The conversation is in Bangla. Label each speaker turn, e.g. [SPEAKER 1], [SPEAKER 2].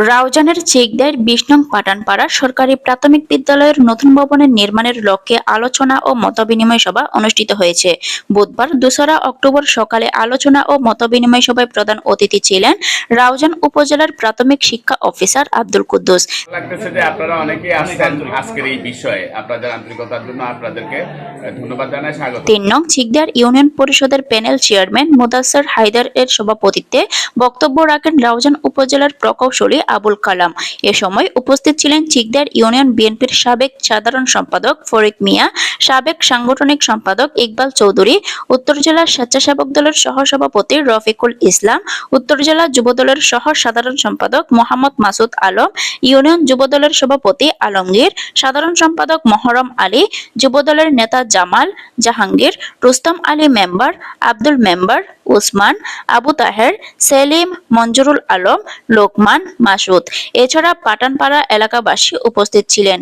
[SPEAKER 1] রাউজানের চেকদার বিশ নং পাটানপাড়া সরকারি প্রাথমিক বিদ্যালয়ের নতুন ভবনের নির্মাণের লক্ষ্যে আলোচনা ও মতবিনিময় সভা অনুষ্ঠিত হয়েছে। বুধবার দোসরা অক্টোবর সকালে আলোচনা ও মতবিনিময় সভায় প্রধান অতিথি ছিলেন রাউজান উপজেলার প্রাথমিক শিক্ষা অফিসার আব্দুল কুদ্দুস।
[SPEAKER 2] লাগতেছে যে আপনারা অনেকেই আসছেন আজকের এই বিষয়ে। আপনাদের আন্তরিকতার জন্য আপনাদেরকে ধন্যবাদ জানাই স্বাগত।
[SPEAKER 1] তিন নং চিকদার ইউনিয়ন পরিষদের প্যানেল চেয়ারম্যান মুদাসের হায়দার এর সভাপতিত্বে বক্তব্য রাখেন রাউজান উপজেলার প্রকৌশলী আবুল কালাম। এ সময় উপস্থিত ছিলেন চিকদার ইউনিয়ন বিএনপির সাবেক সাধারণ সম্পাদক ফরিদ মিয়া, সাবেক সাংগঠনিক সম্পাদক ইকবাল চৌধুরী, উত্তর জেলা স্বেচ্ছাসেবক দলের সহসভাপতি রফিকুল ইসলাম, উত্তর জেলা যুব দলের সহ সাধারণ সম্পাদক মোহাম্মদ মাসুদ আলম, ইউনিয়ন যুব দলের সভাপতি আলমগীর, সাধারণ সম্পাদক মহরম আলী, যুব দলের নেতা জামাল জাহাঙ্গীর, রুস্তম আলী মেম্বার আব্দুল মেম্বার, উসমান, আবু তাহের, সেলিম মঞ্জুরুল আলম, লোকমান মাসুদ এছাড়া পাটানপাড়া এলাকাবাসী উপস্থিত ছিলেন।